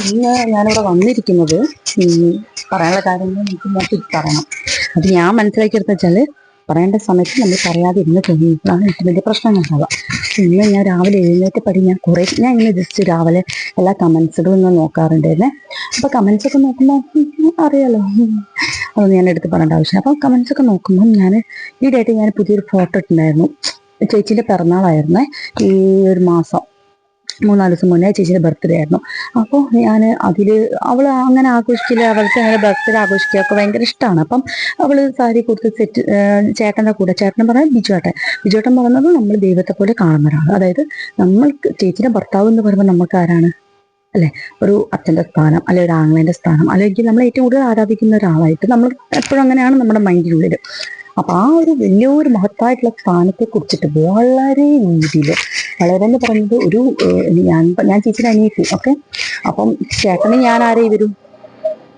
ഇന്ന് ഞാനിവിടെ വന്നിരിക്കുന്നത് പറയാനുള്ള കാര്യങ്ങൾ എനിക്ക് നോക്കി പറയണം. അത് ഞാൻ മനസ്സിലാക്കിയെടുത്ത വെച്ചാൽ പറയേണ്ട സമയത്ത് നമ്മൾ പറയാതെ ഇരുന്ന് കഴിയുമ്പോഴാണ് എനിക്ക് വലിയ പ്രശ്നങ്ങൾ ഉണ്ടാവുക ഇന്ന് ഞാൻ രാവിലെ എഴുന്നേറ്റ് പടി ഞാൻ കുറേ ഞാൻ ഇങ്ങനെ ജസ്റ്റ് രാവിലെ എല്ലാ കമൻസുകളും ഇങ്ങനെ നോക്കാറുണ്ടായിരുന്നേ. അപ്പൊ കമൻസ് ഒക്കെ നോക്കുമ്പോൾ അറിയാലോ. അതൊന്നും ഞാൻ എടുത്ത് പറയേണ്ട ആവശ്യമില്ല. അപ്പം കമൻസ് ഒക്കെ നോക്കുമ്പോൾ ഞാൻ ഈ ഡേറ്റ് ഞാൻ പുതിയൊരു ഫോട്ടോ ഇട്ടുണ്ടായിരുന്നു ചേച്ചീന്റെ പിറന്നാളായിരുന്നേ. ഈ ഒരു മാസം. മൂന്നാൽ ദിവസം മുന്നേ ചേച്ചിയുടെ ബർത്ത്ഡേ ആയിരുന്നു. അപ്പോൾ ഞാൻ അതിൽ അവൾ അങ്ങനെ ആഘോഷിക്കില്ല അവൾക്ക് അങ്ങനെ ബർത്ത്ഡേ ആഘോഷിക്കുക ഒക്കെ ഭയങ്കര ഇഷ്ടമാണ് അപ്പം അവൾ സാരി കൊടുത്ത് സെറ്റ് ചേട്ടന്റെ കൂടെ ചേട്ടൻ പറഞ്ഞാൽ ബിജുവേട്ടൻ. ബിജുവേട്ടൻ പറയുന്നത് നമ്മൾ ദൈവത്തെ പോലെ കാണുന്ന ഒരാൾ അതായത് നമ്മൾക്ക് ചേച്ചിയുടെ ഭർത്താവ് എന്ന് പറയുമ്പോൾ നമുക്ക് ആരാണ്? അല്ലെ? ഒരു അച്ഛന്റെ സ്ഥാനം അല്ലെ ഒരു ആംഗ്ലേന്റെ സ്ഥാനം അല്ലെങ്കിൽ നമ്മൾ ഏറ്റവും കൂടുതൽ ആരാധിക്കുന്ന ഒരാളായിട്ട് നമ്മൾ എപ്പോഴും അങ്ങനെയാണ് നമ്മുടെ മൈൻഡിനുള്ളിൽ അപ്പൊ ആ ഒരു വലിയൊരു മഹത്തായിട്ടുള്ള സ്ഥാനത്തെ കുറിച്ചിട്ട് വളരെ രീതിയിൽ വളരെ എന്ന് പറയുന്നത് ഒരു ഞാൻ ഞാൻ ചേച്ചിയുടെ അനിയത്തി ഓക്കെ? അപ്പം ചേട്ടന് ഞാൻ ആരേ വരും?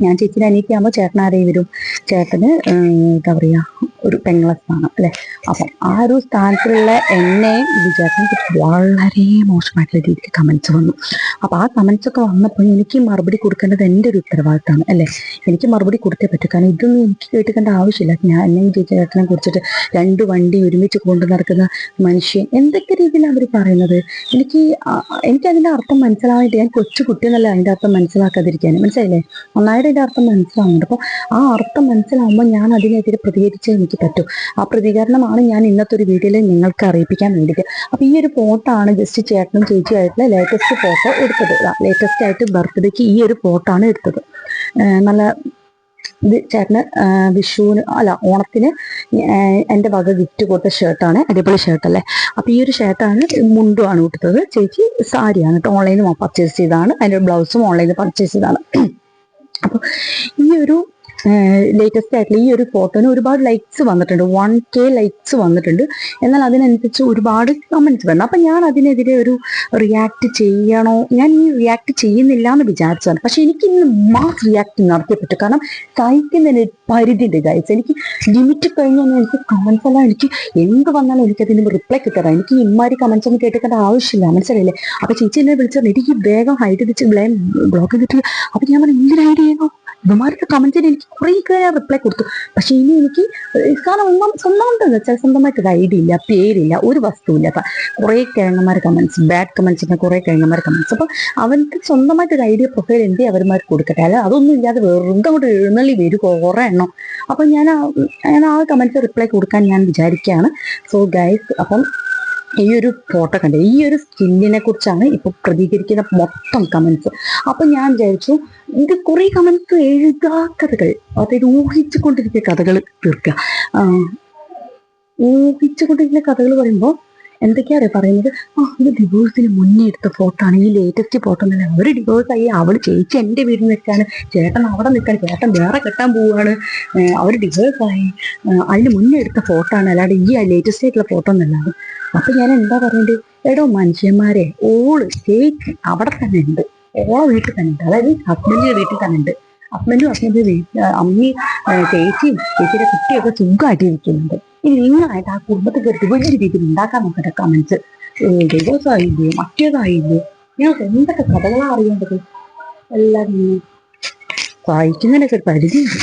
ഞാൻ ചേച്ചിയുടെ അനിയത്തിയാകുമ്പോൾ ചേട്ടൻ ആരേ വരും? ചേട്ടന് എന്താ പറയാ ഒരു പെങ്ങളെ സ്ഥാനം അല്ലെ? അപ്പം ആ ഒരു സ്ഥാനത്തിലുള്ള എന്നെ വിചാരിക്കാൻ വളരെ മോശമായിട്ടുള്ള രീതിക്ക് കമൻസ് വന്നു. അപ്പൊ ആ കമൻസ് ഒക്കെ വന്നപ്പോൾ എനിക്ക് മറുപടി കൊടുക്കേണ്ടത് എന്റെ ഒരു ഉത്തരവാദിത്തമാണ് അല്ലെ? എനിക്ക് മറുപടി കൊടുത്തേ പറ്റൂ. കാരണം ഇതൊന്നും എനിക്ക് കേട്ടിക്കേണ്ട ആവശ്യമില്ല. ഞാൻ എന്നെയും ചേട്ടനെ കുറിച്ചിട്ട് രണ്ട് വണ്ടി ഒരുമിച്ച് കൊണ്ടു നടക്കുന്ന മനുഷ്യൻ എന്തൊക്കെ രീതിയിലാണ് അവർ പറയുന്നത്? എനിക്ക് എനിക്ക് അതിന്റെ അർത്ഥം മനസ്സിലാവാനായിട്ട് ഞാൻ കൊച്ചു കുട്ടിയെന്നല്ല അതിന്റെ അർത്ഥം മനസ്സിലാക്കാതിരിക്കാൻ മനസ്സിലായില്ലേ? നന്നായിട്ട് അതിന്റെ അർത്ഥം മനസ്സിലാവുന്നുണ്ട്. അപ്പോൾ ആ അർത്ഥം മനസ്സിലാവുമ്പോൾ ഞാൻ അതിനെതിരെ പ്രതികരിച്ച് എനിക്ക് പറ്റൂ. ആ പ്രതികരണമാണ് ഞാൻ ഇന്നത്തെ ഒരു വീഡിയോയിൽ നിങ്ങൾക്ക് അറിയിപ്പിക്കാൻ വേണ്ടിയിട്ട്. അപ്പൊ ഈ ഒരു ഫോട്ടോ ആണ് ജസ്റ്റ് ചേട്ടനും ചേച്ചിയായിട്ടുള്ള ലേറ്റസ്റ്റ് ഫോട്ടോ എടുത്തത്. ലേറ്റസ്റ്റ് ആയിട്ട് ബർത്ത്ഡേക്ക് ഈ ഒരു ഫോട്ടോ ആണ് എടുത്തത്. നല്ല ഇത് ചേട്ടന് വിഷുവിന് അല്ല ഓണത്തിന് എന്റെ വക ഗിഫ്റ്റ് കൊടുത്ത ഷർട്ടാണ് അടിപൊളി ഷർട്ടല്ലേ അപ്പോൾ ഈ ഒരു ഷർട്ടാണ് മുണ്ടുമാണ് കൊടുത്തത് ചേച്ചി സാരിയാണ് കേട്ടോ ഓൺലൈനിൽ പർച്ചേസ് ചെയ്തതാണ്. അതിന്റെ ബ്ലൗസും ഓൺലൈനിൽ പർച്ചേസ് ചെയ്തതാണ്. അപ്പോൾ ഈ ഒരു ലേറ്റസ്റ്റ് ആയിട്ടുള്ള ഈ ഒരു ഫോട്ടോന് ഒരുപാട് ലൈക്സ് വന്നിട്ടുണ്ട്. വൺ കെ ലൈക്സ് വന്നിട്ടുണ്ട്. എന്നാൽ അതിനനുസരിച്ച് ഒരുപാട് കമന്റ്സ് വന്നു അപ്പൊ ഞാൻ അതിനെതിരെ ഒരു റിയാക്ട് ചെയ്യണോ? ഞാൻ ഈ റിയാക്ട് ചെയ്യുന്നില്ല എന്ന് വിചാരിച്ചതാണ്. പക്ഷെ എനിക്ക് ഇന്ന് മാസ് റിയാക്ട് നടത്തിയേ പറ്റും കാരണം സഹിക്കുന്നതിന് പരിധി ഉണ്ട് ഗൈസ് എനിക്ക് ലിമിറ്റ് കഴിഞ്ഞാൽ എനിക്ക് കമൻസ് എല്ലാം എനിക്ക് എന്ത് വന്നാലും എനിക്ക് അതിന് റിപ്ലൈ കിട്ടണം എനിക്ക് ഇമ്മാരി കമൻസ് ഒന്നും കേട്ടിക്കേണ്ട ആവശ്യമില്ല. മനസ്സിലായില്ലേ? അപ്പൊ ചേച്ചി എന്നെ വിളിച്ചാൽ എനിക്ക് വേഗം ഹൈഡ് വെച്ച് ബ്ലോക്ക് ചെയ്തിട്ട് അപ്പൊ ഞാൻ പറഞ്ഞു എന്തിനാ ഹൈഡ് ചെയ്യണോ ഇവന്മാരുടെ കമന്റിന് എനിക്ക് കുറേ ഞാൻ റിപ്ലൈ കൊടുത്തു. പക്ഷെ ഇനി എനിക്ക് കാരണം ഒന്നും ഉണ്ടെന്ന് വെച്ചാൽ സ്വന്തമായിട്ട് ഒരു ഐഡിയ ഇല്ല പേരില്ല ഒരു വസ്തുവില്ല അപ്പൊ കുറെ കിഴങ്ങന്മാർ കമന്റ്സ് ബാഡ് കമന്റ്സ് കുറെ കിഴങ്ങന്മാർ കമന്റ്സ് അപ്പൊ അവർക്ക് സ്വന്തമായിട്ട് ഒരു ഐഡിയ പ്രൊഫൈൽ എന്ത് അവന്മാർ കൊടുക്കട്ടെ? അല്ല അതൊന്നും ഇല്ലാതെ വെറുതെ അങ്ങോട്ട് എഴുന്നള്ളി വരും കുറെ എണ്ണം. അപ്പൊ ഞാൻ ഞാൻ ആ കമന്റ്സ് റിപ്ലൈ കൊടുക്കാൻ ഞാൻ വിചാരിക്കുകയാണ്. സോ ഗൈസ് അപ്പം ഈ ഒരു ഫോട്ടോ കണ്ടത് ഈ ഒരു സ്കിന്നിനെ കുറിച്ചാണ് ഇപ്പൊ പ്രതികരിക്കുന്ന മൊത്തം കമന്റ്സ് അപ്പൊ ഞാൻ വിചാരിച്ചു ഇത് കുറെ കമന്റ്സ് എഴുതാ കഥകൾ അതായത് ഊഹിച്ചുകൊണ്ടിരിക്കുന്ന കഥകൾ തീർക്കുക. ഊഹിച്ചുകൊണ്ടിരിക്കുന്ന കഥകൾ പറയുമ്പോൾ എന്തൊക്കെയാ പറയുന്നത്? ആ ഇത് ഡിവോഴ്സിന് മുന്നേ എടുത്ത ഫോട്ടോ ആണ്. ഈ ലേറ്റസ്റ്റ് ഫോട്ടോ എന്നല്ല അവർ ഡിവോഴ്സ് ആയി. അവൾ ചേച്ചി എന്റെ വീട്ടിൽ നിൽക്കാണ് ചേട്ടൻ അവിടെ നിൽക്കാൻ ചേട്ടൻ വേറെ കെട്ടാൻ പോവുകയാണ്. അവർ ഡിവോഴ്സ് ആയി. അതിന് മുന്നേ എടുത്ത ഫോട്ടോ ആണ്. അല്ലാതെ ഈ ലേറ്റസ്റ്റ് ആയിട്ടുള്ള ഫോട്ടോ എന്നല്ലാതെ അപ്പം ഞാൻ എന്താ പറയേണ്ടത്? എടോ മനുഷ്യന്മാരെ ഓൾ ചേച്ചി അവിടെ തന്നെ ഉണ്ട്. ഓളെ വീട്ടിൽ തന്നെ ഉണ്ട്. അതായത് ഹസ്ബൻഡിന്റെ വീട്ടിൽ തന്നെ ഉണ്ട്. ഹസ്ബൻഡും ഹസ്ബൻഡ് ഏഹ് ചേച്ചിയും ചേച്ചിയുടെ കുട്ടിയൊക്കെ സുഖമായിട്ട് ഇരിക്കുന്നുണ്ട് ഇനി നിങ്ങളായിട്ട് ആ കുടുംബത്തെ കയറി വലിയ രീതിയിൽ ഉണ്ടാക്കാൻ നോക്കട്ടെ കമൻസ് ഡിവോഴ്സ് ആയില്ലേ? മറ്റേതായില്ലേ? ഞങ്ങൾക്ക് എന്തൊക്കെ കഥകളാണ് അറിയേണ്ടത്? എല്ലാവരും സഹായിക്കുന്നതിനൊക്കെ ഒരു പരിധിയുണ്ട്.